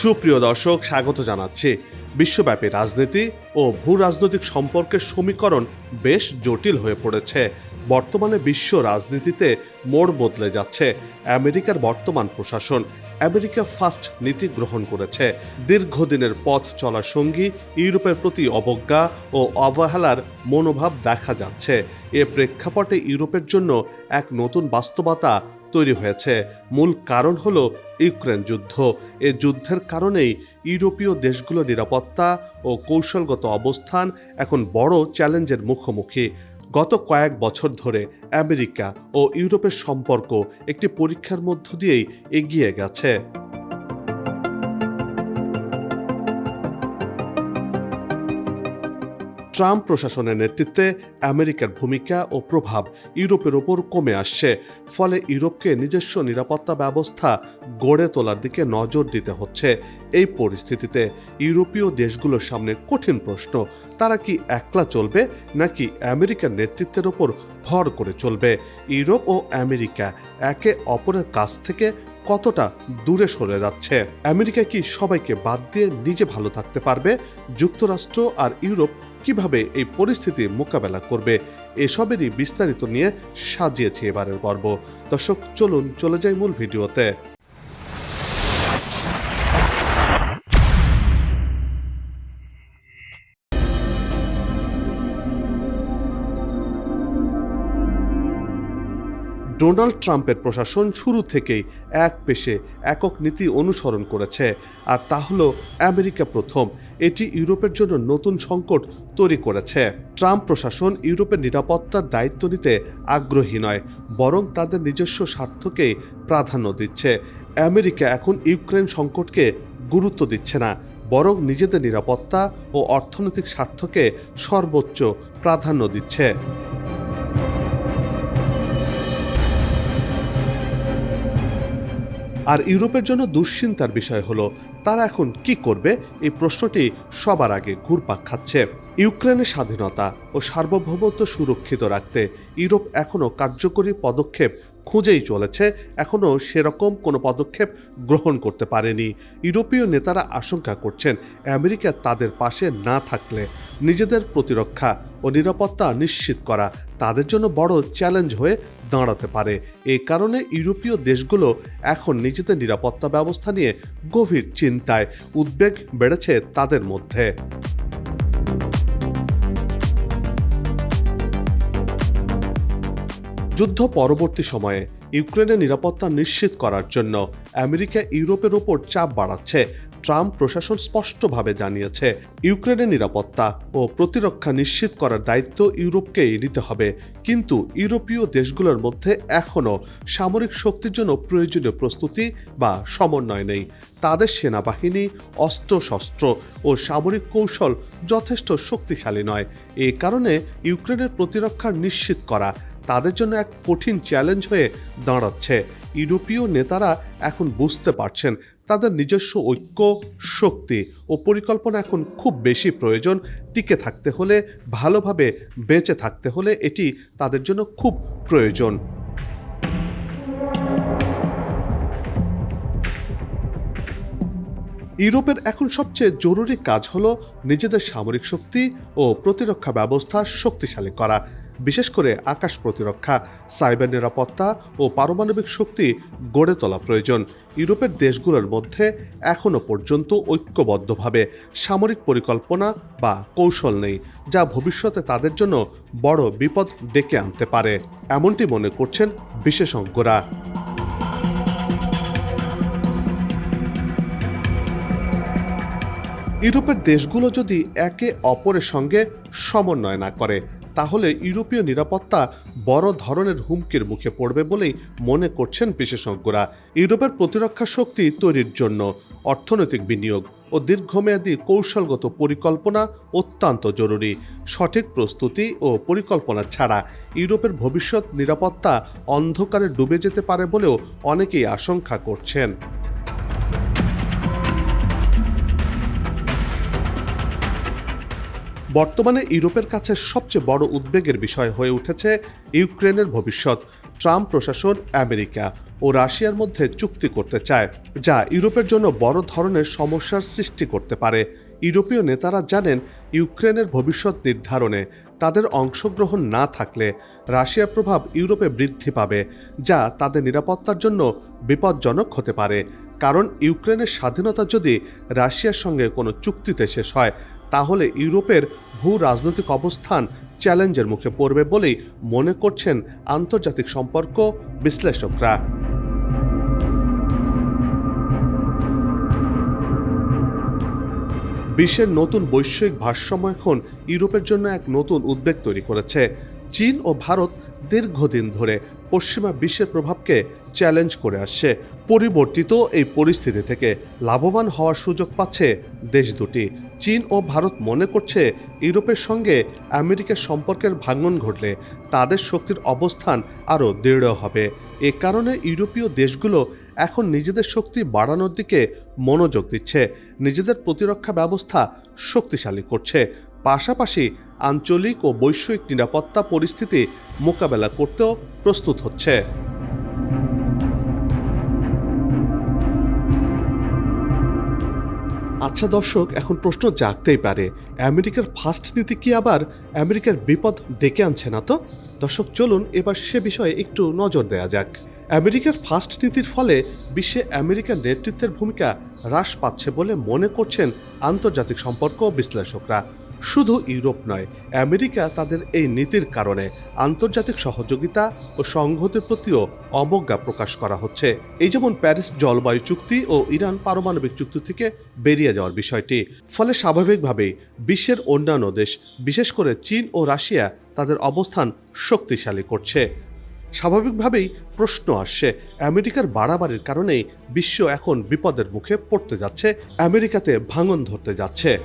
সুপ্রিয় দর্শক, স্বাগত জানাচ্ছি। বিশ্বব্যাপী রাজনীতি ও ভূ রাজনৈতিক সম্পর্কের সমীকরণ বেশ জটিল হয়ে পড়েছে। বর্তমানে বিশ্ব রাজনীতিতে মোড় বদলে যাচ্ছে আমেরিকার বর্তমান প্রশাসন। আমেরিকা ফার্স্ট নীতি গ্রহণ করেছে। দীর্ঘদিনের পথ চলার সঙ্গী ইউরোপের প্রতি অবজ্ঞা ও অবহেলার মনোভাব দেখা যাচ্ছে। এ প্রেক্ষাপটে ইউরোপের জন্য এক নতুন বাস্তবতা তৈরি হয়েছে। মূল কারণ হল ইউক্রেন যুদ্ধ। এ যুদ্ধের কারণেই ইউরোপীয় দেশগুলোর নিরাপত্তা ও কৌশলগত অবস্থান এখন বড় চ্যালেঞ্জের মুখোমুখি। গত কয়েক বছর ধরে আমেরিকা ও ইউরোপের সম্পর্ক একটি পরীক্ষার মধ্য দিয়েই এগিয়ে গেছে। ট্রাম্প প্রশাসনের নেতৃত্বে আমেরিকার ভূমিকা ও প্রভাব ইউরোপের ওপর কমে আসছে। ফলে ইউরোপকে নিজস্ব নিরাপত্তা ব্যবস্থা গড়ে তোলার দিকে নজর দিতে হচ্ছে। এই পরিস্থিতিতে ইউরোপীয় দেশগুলোর সামনে কঠিন প্রশ্ন, তারা কি একলা চলবে নাকি আমেরিকার নেতৃত্বের ওপর ভর করে চলবে? ইউরোপ ও আমেরিকা একে অপরের কাছ থেকে কতটা দূরে সরে যাচ্ছে। আমেরিকা কি সবাইকে বাদ দিয়ে নিজে ভালো থাকতে পারবে? যুক্তরাষ্ট্র আর ইউরোপ কীভাবে এই পরিস্থিতি মোকাবেলা করবে? এসবেরই বিস্তারিত নিয়ে সাজিয়েছে এবারের পর্ব। দর্শক, চলুন চলে যাই মূল ভিডিওতে। ডোনাল্ড ট্রাম্পের প্রশাসন শুরু থেকেই এক পেশে একক নীতি অনুসরণ করেছে, আর তা হলো আমেরিকা প্রথম। এটি ইউরোপের জন্য নতুন সংকট তৈরি করেছে। ট্রাম্প প্রশাসন ইউরোপের নিরাপত্তার দায়িত্ব নিতে আগ্রহী নয়, বরং তাদের নিজস্ব স্বার্থকেই প্রাধান্য দিচ্ছে। আমেরিকা এখন ইউক্রেন সংকটকে গুরুত্ব দিচ্ছে না, বরং নিজেদের নিরাপত্তা ও অর্থনৈতিক স্বার্থকে সর্বোচ্চ প্রাধান্য দিচ্ছে। আর ইউরোপের জন্য দুশ্চিন্তার বিষয় হলো, তারা এখন কি করবে? এই প্রশ্নটি সবার আগে ঘুরপাক খাচ্ছে। ইউক্রেনের স্বাধীনতা ও সার্বভৌমত্ব সুরক্ষিত রাখতে ইউরোপ এখনও কার্যকরী পদক্ষেপ খুঁজেই চলেছে এখনও সেরকম কোনো পদক্ষেপ গ্রহণ করতে পারেনি। ইউরোপীয় নেতারা আশঙ্কা করছেন আমেরিকা তাদের পাশে না থাকলে নিজেদের প্রতিরক্ষা ও নিরাপত্তা নিশ্চিত করা তাদের জন্য বড় চ্যালেঞ্জ হয়ে দাঁড়াতে পারে। এই কারণে ইউরোপীয় দেশগুলো এখন নিজেদের নিরাপত্তা ব্যবস্থা নিয়ে গভীর চিন্তায়। উদ্বেগ বেড়েছে তাদের মধ্যে। যুদ্ধ পরবর্তী সময়ে ইউক্রেনের নিরাপত্তা নিশ্চিত করার জন্য আমেরিকা ইউরোপের ওপর চাপ বাড়াচ্ছে। ট্রাম্প প্রশাসন স্পষ্টভাবে জানিয়েছে, ইউক্রেনের নিরাপত্তা ও প্রতিরক্ষা নিশ্চিত করার দায়িত্ব ইউরোপকেই নিতে হবে। কিন্তু ইউরোপীয় দেশগুলোর মধ্যে এখনও সামরিক শক্তির জন্য প্রয়োজনীয় প্রস্তুতি বা সমন্বয় নেই। তাদের সেনাবাহিনী অস্ত্রশস্ত্র ও সামরিক কৌশল যথেষ্ট শক্তিশালী নয়। এ কারণে ইউক্রেনের প্রতিরক্ষা নিশ্চিত করা তাদের জন্য এক কঠিন চ্যালেঞ্জ হয়ে দাঁড়াচ্ছে। ইউরোপীয় নেতারা এখন বুঝতে পারছেন তাদের নিজস্ব ঐক্য, শক্তি ও পরিকল্পনা এখন খুব বেশি প্রয়োজন। টিকে থাকতে হলে, ভালোভাবে বেঁচে থাকতে হলে এটি তাদের জন্য খুব প্রয়োজন। ইউরোপের এখন সবচেয়ে জরুরি কাজ হলো নিজেদের সামরিক শক্তি ও প্রতিরক্ষা ব্যবস্থা শক্তিশালী করা। বিশেষ করে আকাশ প্রতিরক্ষা, সাইবার নিরাপত্তা ও পারমাণবিক শক্তি গড়ে তোলা প্রয়োজন। ইউরোপের দেশগুলোর মধ্যে এখনও পর্যন্ত ঐক্যবদ্ধভাবে সামরিক পরিকল্পনা বা কৌশল নেই, যা ভবিষ্যতে তাদের জন্য বড় বিপদ ডেকে আনতে পারে, এমনটি মনে করছেন বিশেষজ্ঞরা। ইউরোপের দেশগুলো যদি একে অপরের সঙ্গে সমন্বয় না করে তাহলে ইউরোপীয় নিরাপত্তা বড় ধরনের হুমকির মুখে পড়বে বলেই মনে করছেন বিশেষজ্ঞরা। ইউরোপের প্রতিরক্ষা শক্তি তৈরির জন্য অর্থনৈতিক বিনিয়োগ ও দীর্ঘমেয়াদী কৌশলগত পরিকল্পনা অত্যন্ত জরুরি। সঠিক প্রস্তুতি ও পরিকল্পনা ছাড়া ইউরোপের ভবিষ্যৎ নিরাপত্তা অন্ধকারে ডুবে যেতে পারে বলেও অনেকেই আশঙ্কা করছেন। বর্তমানে ইউরোপের কাছে সবচেয়ে বড় উদ্বেগের বিষয় হয়ে উঠেছে ইউক্রেনের ভবিষ্যৎ। ট্রাম্প প্রশাসন আমেরিকা ও রাশিয়ার মধ্যে চুক্তি করতে চায়, যা ইউরোপের জন্য বড় ধরনের সমস্যার সৃষ্টি করতে পারে। ইউরোপীয় নেতারা জানেন, ইউক্রেনের ভবিষ্যৎ নির্ধারণে তাদের অংশগ্রহণ না থাকলে রাশিয়ার প্রভাব ইউরোপে বৃদ্ধি পাবে, যা তাদের নিরাপত্তার জন্য বিপজ্জনক হতে পারে। কারণ ইউক্রেনের স্বাধীনতা যদি রাশিয়ার সঙ্গে কোনো চুক্তিতে শেষ হয় তাহলে ইউরোপের ভূ রাজনৈতিক অবস্থান চ্যালেঞ্জের মুখে পড়বে বলেই মনে করছেন আন্তর্জাতিক সম্পর্ক বিশ্লেষকরা। বিশ্বের নতুন বৈশ্বিক ভারসাম্য এখন ইউরোপের জন্য এক নতুন উদ্বেগ তৈরি করেছে। চীন ও ভারত দীর্ঘদিন ধরে পশ্চিমা বিশ্বের প্রভাবকে চ্যালেঞ্জ করে আসছে। পরিবর্তিত এই পরিস্থিতি থেকে লাভবান হওয়ার সুযোগ পাচ্ছে দেশ দুটি। চীন ও ভারত মনে করছে ইউরোপের সঙ্গে আমেরিকার সম্পর্কের ভাঙন ঘটলে তাদের শক্তির অবস্থান আরও দৃঢ় হবে। এ কারণে ইউরোপীয় দেশগুলো এখন নিজেদের শক্তি বাড়ানোর দিকে মনোযোগ দিচ্ছে, নিজেদের প্রতিরক্ষা ব্যবস্থা শক্তিশালী করছে। পাশাপাশি আঞ্চলিক ও বৈশ্বিক নিরাপত্তা পরিস্থিতি মোকাবেলা করতেও প্রস্তুত হচ্ছে। আচ্ছা দর্শক, এখন প্রশ্ন জাগতেই পারে, আমেরিকার ফার্স্ট নীতি কি আবার আমেরিকার বিপদ ডেকে আনছে না তো? দর্শক, চলুন এবার সে বিষয়ে একটু নজর দেয়া যাক। আমেরিকার ফার্স্ট নীতির ফলে বিশ্বে আমেরিকার নেতৃত্বের ভূমিকা হ্রাস পাচ্ছে বলে মনে করছেন আন্তর্জাতিক সম্পর্ক বিশ্লেষকরা। শুধু ইউরোপ নয়, আমেরিকা তাদের এই নীতির কারণে আন্তর্জাতিক সহযোগিতা ও সংহতির প্রতিও অবজ্ঞা প্রকাশ করা হচ্ছে। এই যেমন প্যারিস জলবায়ু চুক্তি ও ইরান পারমাণবিক চুক্তি থেকে বেরিয়ে যাওয়ার বিষয়টি, ফলে স্বাভাবিকভাবেই বিশ্বের অন্যান্য দেশ, বিশেষ করে চীন ও রাশিয়া, তাদের অবস্থান শক্তিশালী করছে। স্বাভাবিকভাবেই প্রশ্ন আসছে, আমেরিকার বাড়াবাড়ির কারণেই বিশ্ব এখন বিপদের মুখে পড়তে যাচ্ছে, আমেরিকাতে ভাঙন ধরতে যাচ্ছে।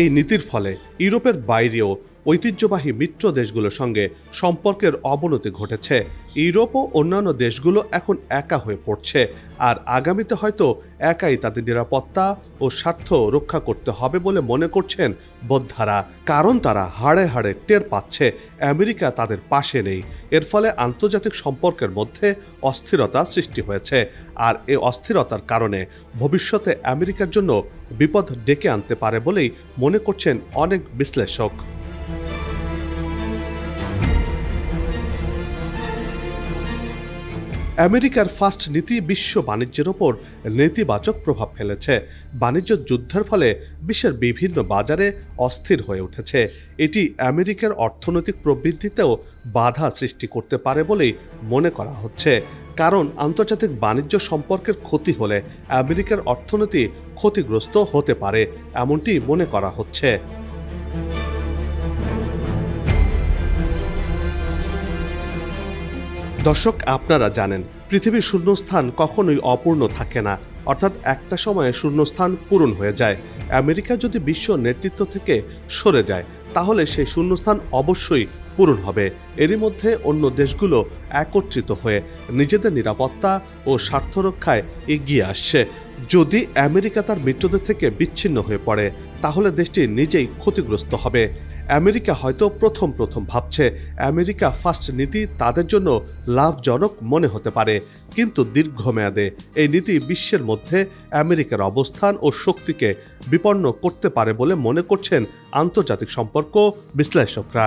এই নীতির ফলে ইউরোপের বাইরেও ঐতিহ্যবাহী মিত্র দেশগুলোর সঙ্গে সম্পর্কের অবনতি ঘটেছে। ইউরোপ ও অন্যান্য দেশগুলো এখন একা হয়ে পড়ছে। আর আগামীতে হয়তো একাই তাদের নিরাপত্তা ও স্বার্থ রক্ষা করতে হবে বলে মনে করছেন বোদ্ধারা। কারণ তারা হাড়ে হাড়ে টের পাচ্ছে আমেরিকা তাদের পাশে নেই। এর ফলে আন্তর্জাতিক সম্পর্কের মধ্যে অস্থিরতা সৃষ্টি হয়েছে। আর এ অস্থিরতার কারণে ভবিষ্যতে আমেরিকার জন্য বিপদ ডেকে আনতে পারে বলেই মনে করছেন অনেক বিশ্লেষক। আমেরিকার ফার্স্ট নীতি বিশ্ব বাণিজ্যের ওপর নেতিবাচক প্রভাব ফেলেছে। বাণিজ্য যুদ্ধের ফলে বিশ্বের বিভিন্ন বাজারে অস্থির হয়ে উঠেছে। এটি আমেরিকার অর্থনৈতিক প্রবৃদ্ধিতেও বাধা সৃষ্টি করতে পারে বলেই মনে করা হচ্ছে। কারণ আন্তর্জাতিক বাণিজ্য সম্পর্কের ক্ষতি হলে আমেরিকার অর্থনীতি ক্ষতিগ্রস্ত হতে পারে, এমনটি মনে করা হচ্ছে। দর্শক, আপনারা জানেন, পৃথিবীর শূন্যস্থান কখনোই অপূর্ণ থাকে না। অর্থাৎ একটা সময়ে শূন্যস্থান পূরণ হয়ে যায়। আমেরিকা যদি বিশ্ব নেতৃত্ব থেকে সরে যায়, তাহলে সেই শূন্যস্থান অবশ্যই পূরণ হবে। এরই মধ্যে অন্য দেশগুলো একত্রিত হয়ে নিজেদের নিরাপত্তা ও স্বার্থ রক্ষায় এগিয়ে আসছে। যদি আমেরিকা তার মিত্রদের থেকে বিচ্ছিন্ন হয়ে পড়ে, তাহলে দেশটি নিজেই ক্ষতিগ্রস্ত হবে। আমেরিকা হয়তো প্রথম প্রথম ভাবছে আমেরিকা ফার্স্ট নীতি তাদের জন্য লাভজনক মনে হতে পারে, কিন্তু দীর্ঘমেয়াদে এই নীতি বিশ্বের মধ্যে আমেরিকার অবস্থান ও শক্তিকে বিপন্ন করতে পারে বলে মনে করছেন আন্তর্জাতিক সম্পর্ক বিশ্লেষকরা।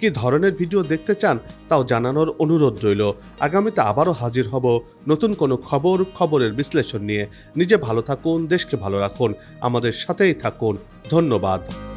কি ধরনের ভিডিও দেখতে চান তাও জানানোর অনুরোধ রইল। আগামীতে আবারও হাজির হব নতুন কোনো খবর, খবরের বিশ্লেষণ নিয়ে। নিজে ভালো থাকুন, দেশকে ভালো রাখুন। আমাদের সাথেই থাকুন। ধন্যবাদ।